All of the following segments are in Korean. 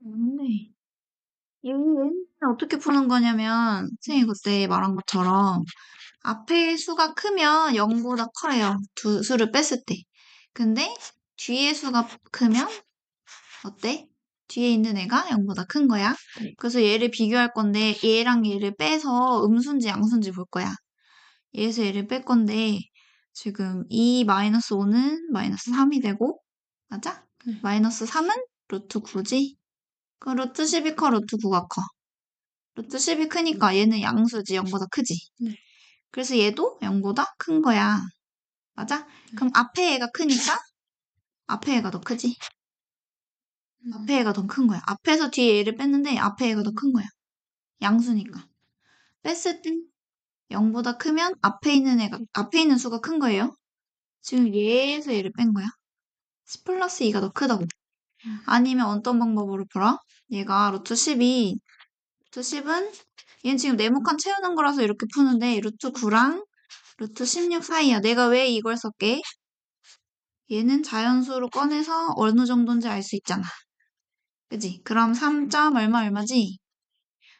네. 얘는 어떻게 푸는 거냐면 선생님이 그때 말한 것처럼 앞에 수가 크면 0 보다 커요. 두 수를 뺐을 때. 근데 뒤에 수가 크면 어때? 뒤에 있는 애가 0 보다 큰 거야. 네. 그래서 얘를 비교할 건데 얘랑 얘를 빼서 음수인지 양수인지 볼 거야. 얘에서 얘를 뺄 건데 지금 2 마이너스 5는 마이너스 3이 되고 맞아? 네. 마이너스 3은 루트 9지? 그럼 루트 10이 커, 루트 9가 커. 루트 10이 크니까 얘는 양수지, 0보다 크지? 네. 그래서 얘도 0보다 큰 거야. 맞아? 그럼 앞에 얘가 크니까 앞에 얘가 더 크지? 음. 앞에 얘가 더 큰 거야. 앞에서 뒤에 얘를 뺐는데 앞에 얘가 더 큰 거야. 양수니까. 뺐을 때 0보다 크면 앞에 있는 애가, 앞에 있는 수가 큰 거예요. 지금 얘에서 얘를 뺀 거야. 10 플러스 2가 더 크다고. 음. 아니면 어떤 방법으로 풀어? 얘가 루트 10이, 루트 10은, 얘는 지금 네모칸 채우는 거라서 이렇게 푸는데, 루트 9랑 루트 16 사이야. 내가 왜 이걸 썼게? 얘는 자연수로 꺼내서 어느 정도인지 알 수 있잖아. 그지? 그럼 3점 얼마 얼마지?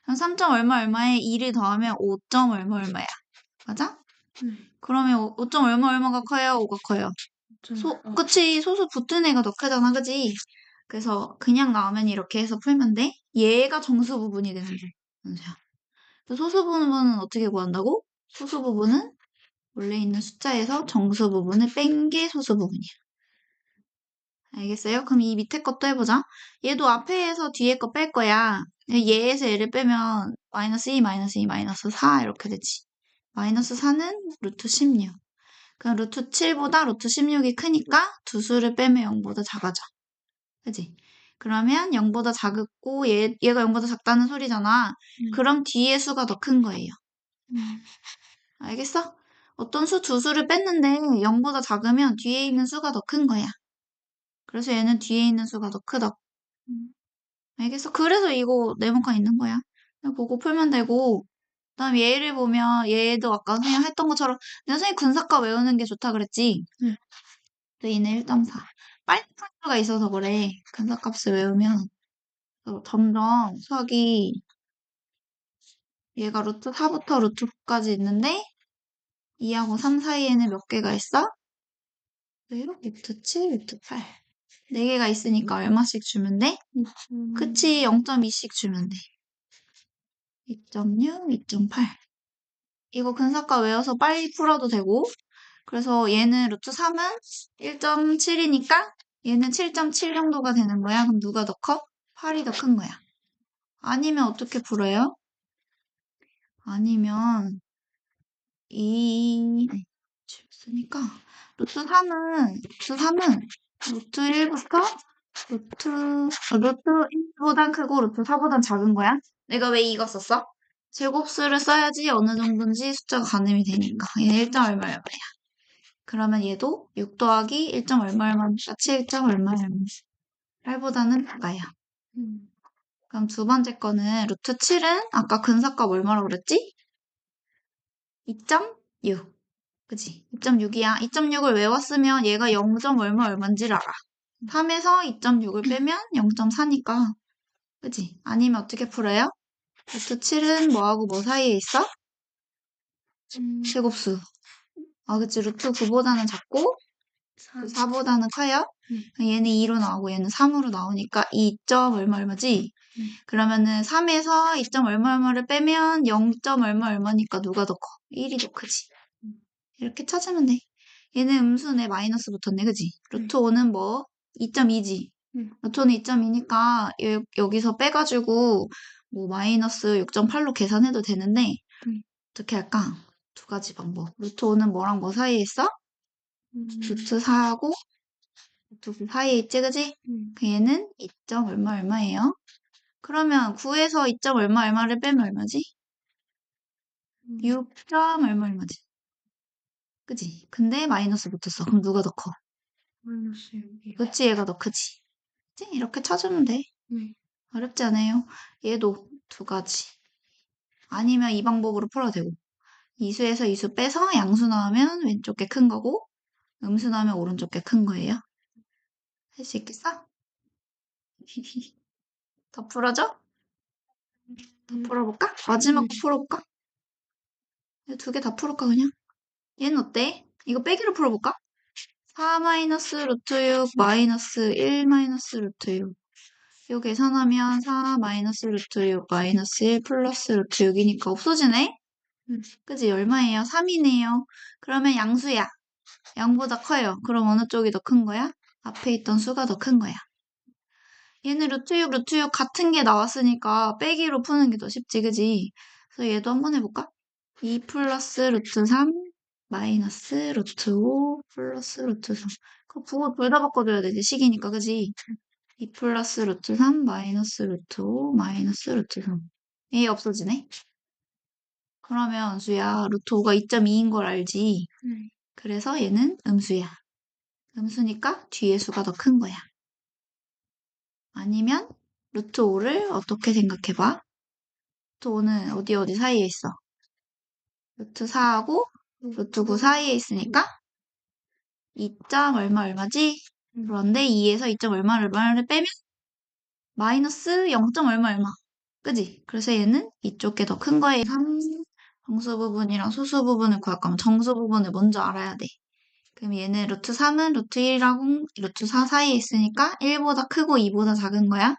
그럼 3점 얼마 얼마에 2를 더하면 5점 얼마 얼마야. 맞아? 네. 그러면 5점 얼마 얼마가 커요? 5가 커요. 좀, 소, 어, 그치, 소수 붙은 애가 더 크잖아, 그지? 그래서 그냥 나오면 이렇게 해서 풀면 돼. 얘가 정수 부분이 되는 거야. 소수 부분은 어떻게 구한다고? 소수 부분은 원래 있는 숫자에서 정수 부분을 뺀 게 소수 부분이야. 알겠어요? 그럼 이 밑에 것도 해보자. 얘도 앞에에서 뒤에 거 뺄 거야. 얘에서 얘를 빼면 마이너스 2, 마이너스 2, 마이너스 4 이렇게 되지. 마이너스 4는 루트 16. 그럼 루트 7보다 루트 16이 크니까 두 수를 빼면 0보다 작아져. 그지? 그러면 0보다 작고 얘, 얘가 0보다 작다는 소리잖아. 음. 그럼 뒤에 수가 더 큰 거예요. 음. 알겠어? 어떤 수 두 수를 뺐는데 0보다 작으면 뒤에 있는 수가 더 큰 거야. 그래서 얘는 뒤에 있는 수가 더 크다. 음. 알겠어? 그래서 이거 네모칸 있는 거야. 보고 풀면 되고 그다음 얘를 보면 얘도 아까 선생님 했던 것처럼 선생님 근사과 외우는 게 좋다 그랬지? 네. 얘는 1.4. 빨리 풀 수가 있어서 그래. 근사값을 외우면 점점 수학이 얘가 루트 4부터 루트 9까지 있는데 2하고 3 사이에는 몇 개가 있어? 0, 루트 7, 루트 8. 4개가 있으니까 얼마씩 주면 돼? 음. 그치, 0.2씩 주면 돼. 2.6, 2.8. 이거 근사과 외워서 빨리 풀어도 되고, 그래서 얘는 루트 3은 1.7이니까 얘는 7.7 정도가 되는 거야. 그럼 누가 더 커? 8이 더 큰 거야. 아니면 어떻게 풀어요? 아니면 이 쓰니까 루트 3은 루트 3은 루트 1부터 루트 어, 루트 1보단 크고 루트 4보단 작은 거야. 내가 왜 이거 썼어? 제곱수를 써야지 어느 정도인지 숫자가 가늠이 되니까 얘는 1점 얼마 얼마야. 그러면 얘도 6 더하기 1점 얼마 얼마니까 7점 얼마 얼마. 8보다는 작아요. 음. 그럼 두 번째 거는 루트 7은 아까 근사값 얼마라고 그랬지? 2.6. 그치? 2.6이야. 2.6을 외웠으면 얘가 0. 얼마 얼마인지를 알아. 3에서 2.6을 빼면 0.4니까. 그치? 아니면 어떻게 풀어요? 루트 7은 뭐하고 뭐 사이에 있어? 음. 제곱수. 아, 그치. 루트 9보다는 작고, 사- 4보다는 커요? 네. 얘는 2로 나오고 얘는 3으로 나오니까 2. 얼마 얼마지? 네. 그러면은 3에서 2. 얼마 얼마를 빼면 0. 얼마 얼마니까 누가 더 커? 1이 더 크지. 음. 이렇게 찾으면 돼. 얘는 음수네 마이너스 붙었네, 그지? 루트 5는 뭐? 2.2지. 음. 루트는 2.2니까 여기서 빼가지고 뭐 마이너스 6.8로 계산해도 되는데 음. 어떻게 할까? 두 가지 방법. 루트 5는 뭐랑 뭐 사이에 있어? 음. 루트 4하고 루트 9 사이에 있지, 그지? 음. 그 얘는 2. 얼마 얼마예요? 그러면 9에서 2. 얼마 얼마를 빼면 얼마지? 음. 6. 얼마 얼마지? 그지? 근데 마이너스 붙었어. 그럼 누가 더 커? 마이너스 6이. 그치, 얘가 더 크지. 그치? 이렇게 찾으면 돼. 네. 어렵지 않아요? 얘도 두 가지. 아니면 이 방법으로 풀어도 되고. 이수에서 이수 빼서 양수 나오면 왼쪽 게 큰 거고, 음수 나오면 오른쪽 게 큰 거예요. 할 수 있겠어? 더 풀어줘? 더 음. 풀어볼까? 마지막 거 네. 풀어볼까? 두 개 다 풀을까 그냥? 얘는 어때? 이거 빼기로 풀어볼까? 4 마이너스 루트 6 마이너스 1 마이너스 루트 6 이거 계산하면 4 마이너스 루트 6 마이너스 1 플러스 루트 6이니까 없어지네? 음. 그지? 얼마예요? 3이네요. 그러면 양수야. 양보다 커요. 그럼 어느 쪽이 더 큰 거야? 앞에 있던 수가 더 큰 거야. 얘는 루트 6, 루트 6 같은 게 나왔으니까 빼기로 푸는 게 더 쉽지, 그지? 그래서 얘도 한번 해볼까? 2 플러스 루트 3 마이너스 루트 5 플러스 루트 3. 그 부호 둘 다 바꿔줘야 되지, 식이니까, 그지? 2 플러스 루트 3 마이너스 루트 5 마이너스 루트 3. 얘 없어지네? 그러면 수야, 루트 5가 2.2인 걸 알지? 네. 그래서 얘는 음수야. 음수니까 뒤에 수가 더 큰 거야. 아니면 루트 5를 어떻게 생각해봐? 루트 5는 어디 어디 사이에 있어? 루트 4하고 루트 9 사이에 있으니까 2점 얼마 얼마지? 음. 그런데 2에서 2점 얼마 얼마를 빼면 마이너스 0. 얼마 얼마. 그지? 그래서 얘는 이쪽 게 더 큰 거예요. 정수 부분이랑 소수 부분을 구할 거면 정수 부분을 먼저 알아야 돼. 그럼 얘는 루트 3은 루트 1하고 루트 4 사이에 있으니까 1보다 크고 2보다 작은 거야.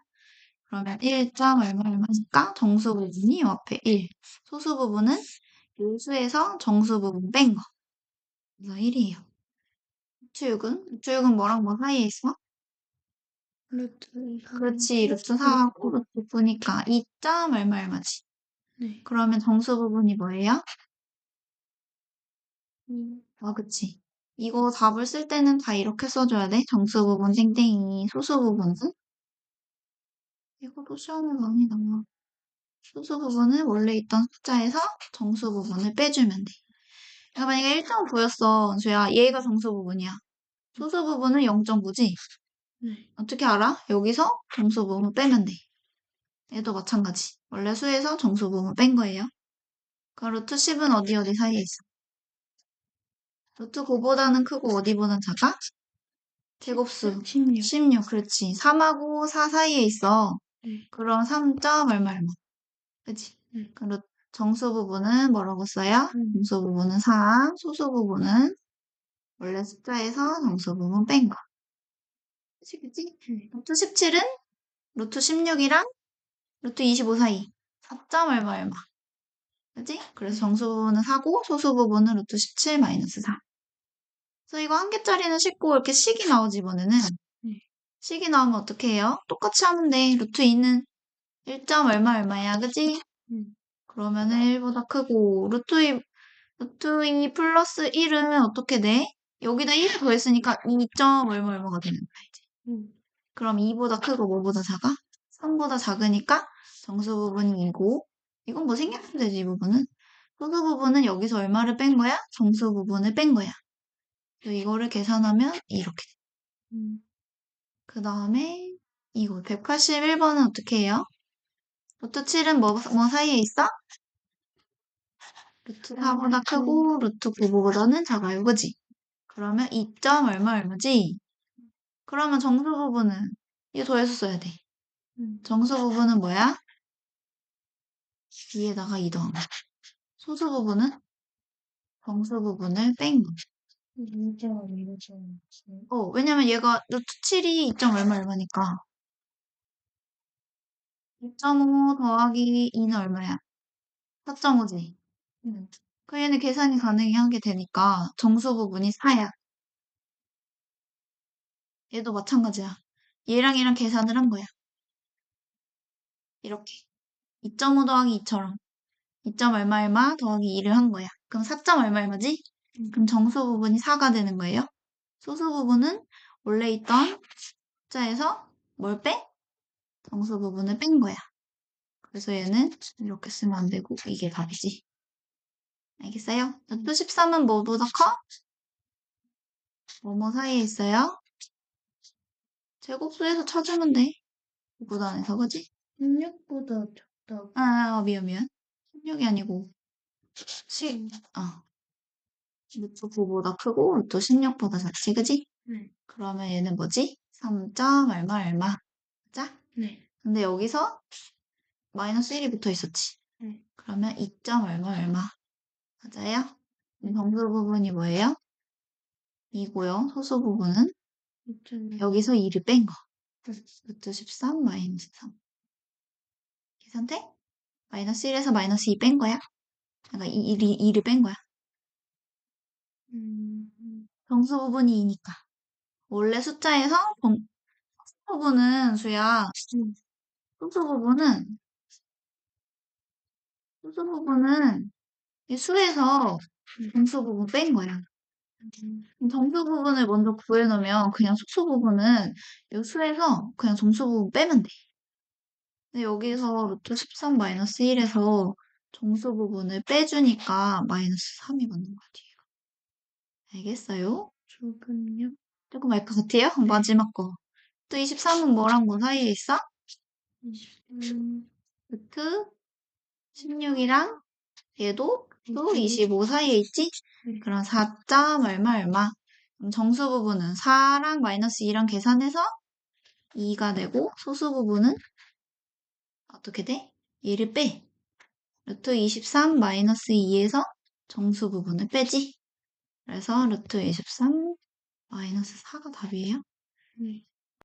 그러면 1점 얼마 얼마니까 정수 부분이 요 앞에 1. 소수 부분은 요수에서 정수 부분 뺀 거. 그래서 1이에요. 루트 6은? 루트 6은 뭐랑 뭐 사이에 있어? 루트 4. 그렇지. 루트 4하고 루트 9니까 2점 얼마 얼마지. 네. 그러면 정수 부분이 뭐예요? 음. 아, 그치. 이거 답을 쓸 때는 다 이렇게 써줘야 돼. 정수 부분 땡땡이, 소수 부분은? 이거도 시험에 많이 나와. 소수 부분은 원래 있던 숫자에서 정수 부분을 빼주면 돼. 그러니까 만약에 1.9였어, 은수야. 얘가 정수 부분이야. 소수 부분은 0.9지? 네. 어떻게 알아? 여기서 정수 부분 빼면 돼. 얘도 마찬가지. 원래 수에서 정수 부분 뺀 거예요. 그럼 루트 10은 어디 어디 사이에 있어? 루트 9보다는 크고 어디보단 작아? 제곱수. 16. 16, 그렇지. 3하고 4 사이에 있어. 네. 그럼 3점 얼마 얼마. 그치? 네. 그럼 루- 정수 부분은 뭐라고 써요? 음. 정수 부분은 4, 소수 부분은 원래 숫자에서 정수 부분 뺀 거. 그치, 그치? 네. 루트 17은 루트 16이랑 루트 25 사이. 4점 얼마 얼마. 그치? 그래서 네. 정수 부분은 4고 소수 부분은 루트 17 마이너스 4. 그래서 이거 한 개짜리는 쉽고 이렇게 식이 나오지 이번에는. 네. 식이 나오면 어떻게 해요? 똑같이 하면 돼. 루트 2는 1점 얼마 얼마야. 그치? 음. 그러면은 1보다 크고 루트 2, 루트 2 플러스 1은 어떻게 돼? 여기다 1을 더했으니까 2점 얼마 얼마가 되는 거야 이제. 음. 그럼 2보다 크고 뭐보다 작아? 3보다 작으니까 정수 부분이 2고 이건 뭐 생략하면 되지 이 부분은. 소수 부분은 여기서 얼마를 뺀 거야? 정수 부분을 뺀 거야. 그래서 이거를 계산하면 이렇게. 음. 그 다음에 이거 181번은 어떻게 해요? 루트 7은 뭐, 뭐 사이에 있어? 루트 4보다 크고 루트 9보다는 작아요. 그지? 그러면 2점 얼마 얼마지? 그러면 정수 부분은 이거 더해서 써야 돼. 음. 정수 부분은 뭐야? 위에다가 2 더한 거. 소수 부분은 정수 부분을 뺀 거. 어, 왜냐면 얘가 루트 7이 2점 얼마 얼마니까. 2.5 더하기 2는 얼마야? 4.5지. 음. 그 얘는 계산이 가능하게 되니까 정수 부분이 4야. 얘도 마찬가지야. 얘랑 얘랑 계산을 한 거야. 이렇게. 2.5 더하기 2처럼. 2점 얼마 얼마 더하기 2를 한 거야. 그럼 4점 얼마 얼마지? 음. 그럼 정수 부분이 4가 되는 거예요. 소수 부분은 원래 있던 숫자에서 뭘 빼? 정수 부분을 뺀 거야. 그래서 얘는 이렇게 쓰면 안 되고 이게 답이지. 알겠어요? 루트 13은 뭐보다 커? 뭐뭐 사이에 있어요? 제곱수에서 찾으면 돼. 구단에서 그지? 16보다 작다고. 아, 아, 미안 미안. 16이 아니고 시, 음. 어. 루트 9보다 크고 루트 16보다 작지, 그지? 네. 그러면 얘는 뭐지? 3점 얼마 얼마. 자, 네. 근데 여기서 마이너스 1이 붙어 있었지. 네. 그러면 2점 얼마 얼마. 맞아요? 정수 부분이 뭐예요? 2고요. 소수 부분은 여기서 2를 뺀 거. 네. 루트 13 마이너스 3. 계산돼? 마이너스 1에서 마이너스 2 뺀 거야. 그러니까 2, 2, 2를 뺀 거야. 음, 음, 정수 부분이 2니까. 원래 숫자에서 정, 소수 부분은 수야. 음, 소수 부분은 소수 부분은 이 수에서 정수 부분 뺀 거야. 음, 정수 부분을 먼저 구해놓으면 그냥 소수 부분은 이 수에서 그냥 정수 부분 빼면 돼. 근데 여기서 루트 13 마이너스 1에서 정수 부분을 빼주니까 마이너스 3이 맞는 거야, 뒤에. 알겠어요? 조금요. 조금 알 것 같아요? 마지막 거. 또 23은 뭐랑 뭐 사이에 있어? 23, 루트 16이랑 얘도 또 음, 25 사이에 있지? 네. 그럼 4점 얼마 얼마? 그럼 정수 부분은 4랑 마이너스 2랑 계산해서 2가 되고 소수 부분은 어떻게 돼? 얘를 빼. 루트 23 마이너스 2에서 정수 부분을 빼지. 그래서 루트 23 마이너스 4가 답이에요. 네.